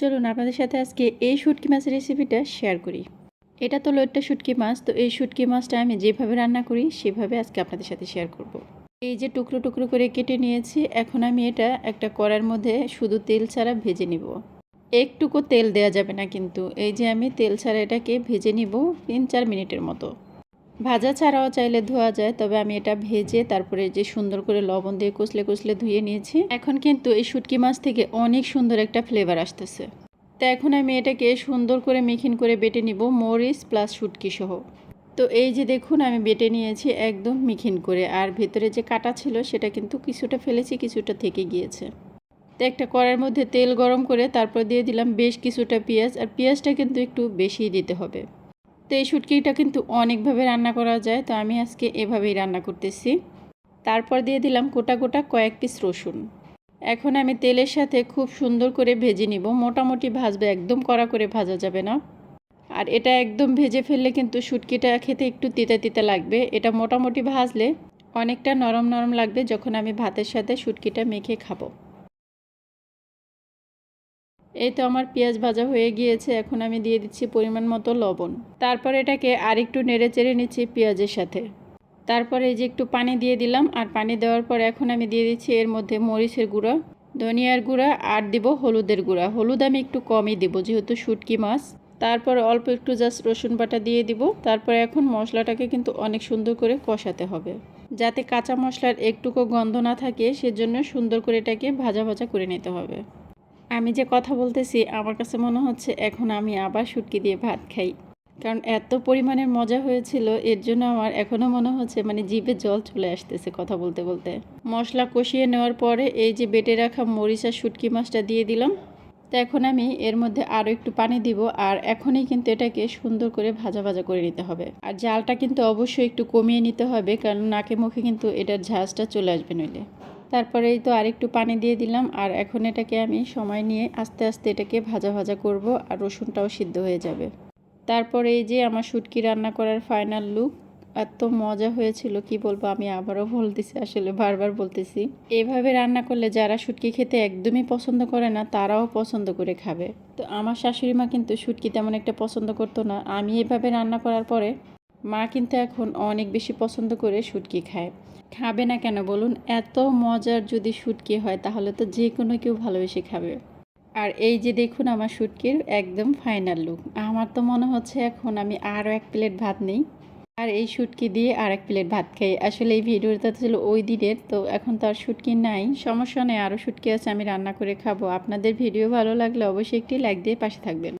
চলুন আপনাদের সাথে আজকে এই শুটকি মাছের রেসিপিটা শেয়ার করি। এটা তো একটা শুটকি মাছ, তো এই শুটকি মাছটা আমি যেভাবে রান্না করি, সেভাবে আজকে আপনাদের সাথে শেয়ার করব। এই যে টুকরো টুকরো করে কেটে নিয়েছি, এখন আমি এটা একটা কড়ার মধ্যে শুধু তেল ছাড়া ভেজে নিব। একটুকু তেল দেয়া যাবে না কিন্তু, এই যে আমি তেল ছাড়া এটাকে ভেজে নিব তিন চার মিনিটের মতো। ভাজা ছাড়াও চাইলে ধোয়া যায়, তবে আমি এটা ভেজে তারপরে যে সুন্দর করে লবণ দিয়ে কষলে কষলে ধুয়ে নিয়েছি। এখন কিন্তু এই শুটকি মাছ থেকে অনেক সুন্দর একটা ফ্লেভার আসতেছে। তো এখন আমি এটাকে সুন্দর করে মিখিন করে বেটে নিব মরিচ প্লাস শুটকি সহ। তো এই যে দেখুন, আমি বেটে নিয়েছি একদম মিখিন করে। আর ভেতরে যে কাটা ছিল, সেটা কিন্তু কিছুটা ফেলেছি, কিছুটা থেকে গিয়েছে। তো একটা কড়ার মধ্যে তেল গরম করে তারপর দিয়ে দিলাম বেশ কিছুটা পেঁয়াজ। আর পেঁয়াজটা কিন্তু একটু বেশি দিতে হবে। তো এই শুটকিটা কিন্তু অনেকভাবে রান্না করা যায়, তো আমি আজকে এভাবেই রান্না করতেছি। তারপর দিয়ে দিলাম গোটা গোটা কয়েক পিস রসুন। এখন আমি তেলের সাথে খুব সুন্দর করে ভেজে নিব। মোটামুটি ভাজবে, একদম কড়া করে ভাজা যাবে না। আর এটা একদম ভেজে ফেললে কিন্তু শুটকিটা খেতে একটু তিতা তিতা লাগবে। এটা মোটামুটি ভাজলে অনেকটা নরম নরম লাগবে যখন আমি ভাতের সাথে শুটকিটা মেখে খাব। এই তো আমার পেঁয়াজ ভাজা হয়ে গিয়েছে, এখন আমি দিয়ে দিচ্ছি পরিমাণ মতো লবণ। তারপর এটাকে আরেকটু নেড়ে চেড়ে নিচ্ছি পেঁয়াজের সাথে। তারপরে এই যে একটু পানি দিয়ে দিলাম, আর পানি দেওয়ার পর এখন আমি দিয়ে দিচ্ছি এর মধ্যে মরিচের গুঁড়া, ধনিয়ার গুঁড়া, আর দিব হলুদের গুঁড়া। হলুদ আমি একটু কমই দিব, যেহেতু শুটকি মাছ। তারপর অল্প একটু জাস্ট রসুন বাটা দিয়ে দিব। তারপরে এখন মশলাটাকে কিন্তু অনেক সুন্দর করে কষাতে হবে। যাতে কাঁচা মশলার একটুকু গন্ধ না থাকে, সেজন্য সুন্দর করে এটাকে ভাজা ভাজা করে নিতে হবে। আমি যে কথা বলতেছি, আমার কাছে মনে হচ্ছে এখন আমি আবার শুটকি দিয়ে ভাত খাই। কারণ এত পরিমাণের মজা হয়েছিল, এর জন্য আমার এখনও মনে হচ্ছে মানে জিভে জল চলে আসতেছে কথা বলতে বলতে। মশলা কষিয়ে নেওয়ার পরে এই যে বেটে রাখা মরিচ আর শুটকি মাছটা দিয়ে দিলাম। তো এখন আমি এর মধ্যে আরও একটু পানি দিব আর এখনই কিন্তু এটাকে সুন্দর করে ভাজা ভাজা করে নিতে হবে। আর জালটা কিন্তু অবশ্যই একটু কমিয়ে নিতে হবে, কারণ নাকে মুখে কিন্তু এটার ঝাঁজটা চলে আসবে নইলে। তারপরে এই তো আরেকটু পানি দিয়ে দিলাম, আর এখন এটাকে আমি সময় নিয়ে আস্তে আস্তে এটাকে ভাজা ভাজা করব, আর রসুনটাও সিদ্ধ হয়ে যাবে। তারপরে এই যে আমার শুটকি রান্না করার ফাইনাল লুক এত মজা হয়েছিল, কি বলব, আমি আবারও বলতেছি, আসলে বারবার বলতেছি। এভাবে রান্না করলে যারা শুটকি খেতে একদমই পছন্দ করে না, তারাও পছন্দ করে খাবে। তো আমার শাশুড়ি মা কিন্তু শুটকি তেমন একটা পছন্দ করতো না। আমি এভাবে রান্না করার পরে মা কিন্তু এখন অনেক বেশি পছন্দ করে শুটকি খায়। খাবে না কেন বলুন? এত মজার যদি শুটকি হয়, তাহলে তো যে কোনো কেউ ভালোবেসে খাবে। আর এই যে দেখুন আমার শুটকির একদম ফাইনাল লুক আমার তো মনে হচ্ছে এখন আমি আরও এক প্লেট ভাত নেই। আর এই শুটকি দিয়ে আর এক প্লেট ভাত খাই। আসলে এই ভিডিওটা ছিল ওই দিনের, তো এখন তো আর শুটকি নাই। সমস্যা নেই, আরও শুটকি আছে আমি রান্না করে খাব। আপনাদের ভিডিও ভালো লাগলে অবশ্যই একটি লাইক দিয়ে পাশে থাকবেন।